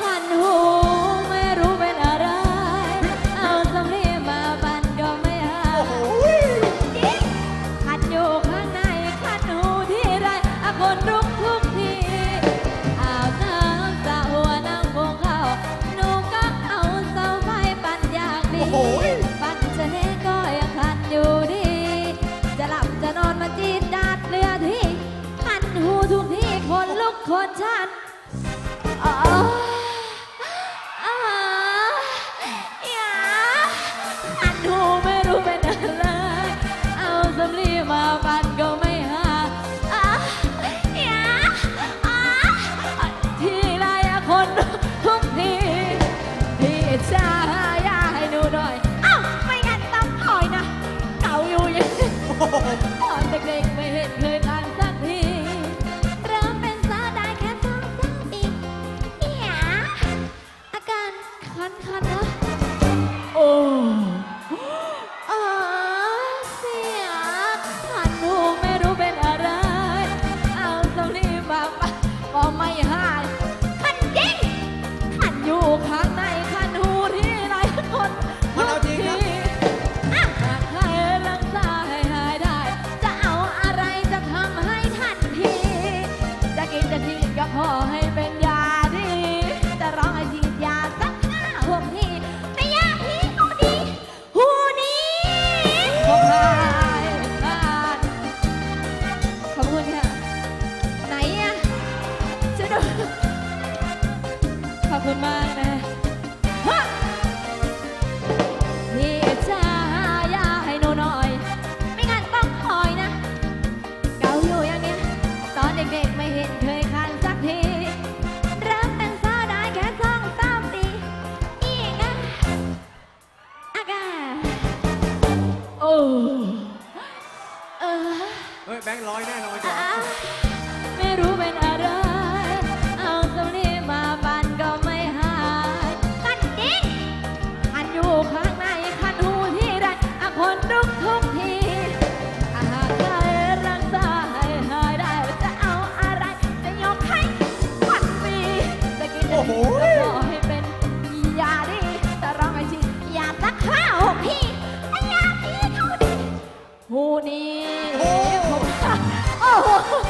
คันหูไม่รู้เป็นอะไร เอาสำลีมาบันก็ไม่หายคันอยู่ข้างในคันหูที่ไรอนรุกทุกทีเอาเท้าสะหัวนั่งวงเข้าหนูก็เอาเสาไฟปั่นอยากดีปั่นจะน่ก็ยังคันอยู่ดี จะหลับจะนอนมาจีดดาดเรือที่คันหูทุกทีคนลุกคนชัน พี่ชายาให้หนูหน่อย อ้าวไม่งั้นต้องถอยนะ เก่าอยู่ยังตอนเด็กๆไม่เห็นเคย ก็ขอให้เป็นยาดีจะร้องให้ฉีดยาสักห้าหกทีแต่ยาพีหูดีหูนี้ขอบคุณขอบคุณค่ะ ไหนอะช่วยดูขอบคุณมากนะฮะพี่จะหายาให้หนูหน่อย ไม่งั้นต้องคอยนะ เกาอยู่อย่างเนี้ยตอนเด็กๆไม่เห็นเคยคัน เฮ้ยแบงค์ร้อยแน่นอนจ้ะไม่รู้เป็นอะไร เอาสำลีมาบันก็ไม่หายกันจริงคันอยู่ข้างในคันหูที่ไรอะคนลุกทุกทีอาหากใครรักษาให้หายได้จะเอาอะไร จะยกให้พันปีจะกินจะกินก็ขอให้เป็นยาดีแต่ร้องไห้ชียาสักห้าหกทีไอ้ยาดีเท่าดีหูนี้ 啊 我